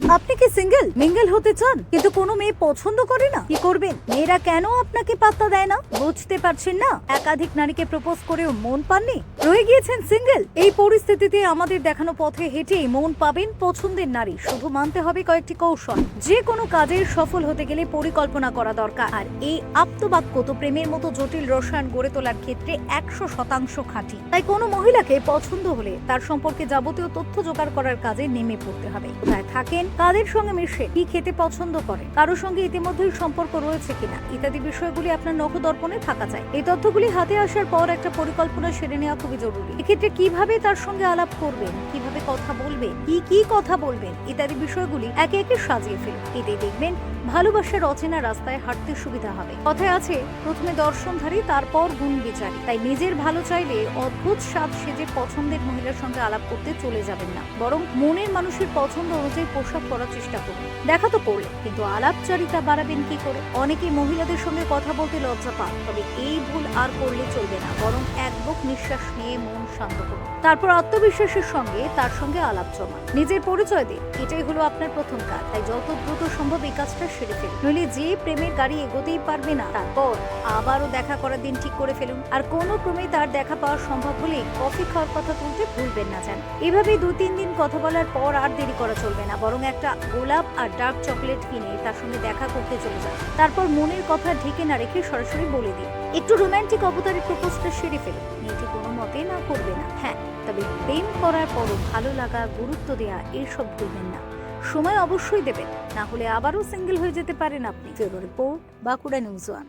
আপনি কি single mingle হতে চান? কিন্তু কোনো মেয়ে পছন্দ করে না? কি করবেন? মেয়েরা কেন আপনাকে পাত্তা দেয় না? বুঝতে পারছেন না? একাধিক নারীকে প্রপোজ করেও মন পাননি? রয়ে গিয়েছেন সিঙ্গেল এই পরিস্থিতিতে আমাদের দেখানো পথে হেঁটেই মন পাবেন পছন্দের নারী। শুধু মানতে হবে কয়েকটি কৌশল। যে কোনো কাজের সফল হতে গেলে পরিকল্পনা করা দরকার। আর এই আপ্তবাক্য তো প্রেমের মতো জটিল রসায়ন গড়ে তোলার ক্ষেত্রে একশো শতাংশ খাঁটি। তাই কোনো মহিলাকে পছন্দ হলে তার সম্পর্কে যাবতীয় তথ্য জোগাড় করার কাজে নেমে পড়তে হবে। তাই থাকেন কাদের সঙ্গে মিশে? কি খেতে পছন্দ করে? কারোর সঙ্গে ইতিমধ্যেই সম্পর্ক রয়েছে কিনা? ইত্যাদি বিষয়গুলি আপনার নখদর্পণে থাকা চাই। এই তথ্যগুলি হাতে আসার পর একটা পরিকল্পনা সেরে নেওয়া খুবই জরুরি। এক্ষেত্রে কীভাবে তার সঙ্গে আলাপ করবেন? কীভাবে কথা বলবেন? কি কি কথা বলবেন? ইত্যাদি বিষয়গুলি একে একে সাজিয়ে ফেলুন। এতে দেখবেন ভালোবাসার অচেনা রাস্তায় হাঁটতে সুবিধা হবে। কথায় আছে, প্রথমে দর্শনধারী তারপর গুণ বিচারী। তাই নিজের ভালো চাইলে অদ্ভুত স্বাদ সেজে পছন্দের মহিলার সঙ্গে আলাপ করতে চলে যাবেন না। বরং মনের মানুষের পছন্দ অনুযায়ী পোশাক পরার চেষ্টা করুন দেখা তো করলে, কিন্তু আলাপচারিতা বাড়াবেন কি করে? অনেকে মহিলাদের সঙ্গে কথা বলতে লজ্জা পান, তবে এই ভুল আর করলে চলবে না, বরং এক বুক নিঃশ্বাস নিয়ে মন শান্ত করুন। তারপর আত্মবিশ্বাসের সঙ্গে তার সঙ্গে আলাপ জমান। নিজের পরিচয় দিন। এটাই হলো আপনার প্রথম কাজ। তাই যত দ্রুত সম্ভব এই কাজটা সেরে ফেলুন। নইলে যে প্রেমের গাড়ি এগোতেই পারবে না, তারপর আবারও দেখা করার দিন ঠিক করে ফেলুন। আর কোনো ক্রমে তার দেখা পাওয়া সম্ভব হলে কফি খাওয়ার কথা তুলতে ভুলবেন না যেন এভাবে দু তিন দিন কথা বলার পর আর দেরি করা চলবে না। বরং একটা গোলাপ আর ডার্ক চকলেট কিনে তার সঙ্গে দেখা করতে চলে যান। তারপর মনের কথা ঢেকে না রেখে সরাসরি বলে দিন। একটু রোমান্টিক অবতারে প্রপোজটা সেরে ফেলুন। মেয়েটি কোনো মতে না করবে না। হ্যাঁ তবে প্রেম করার পরও ভালো লাগা, গুরুত্ব দেয়া এসব ভুলবেন না। সময় অবশ্যই দেবেন, না হলে আবারও সিঙ্গেল হয়ে যেতে পারেন আপনি। ফেরো রিপোর্ট, বাঁকুড়া নিউজ ওয়ান।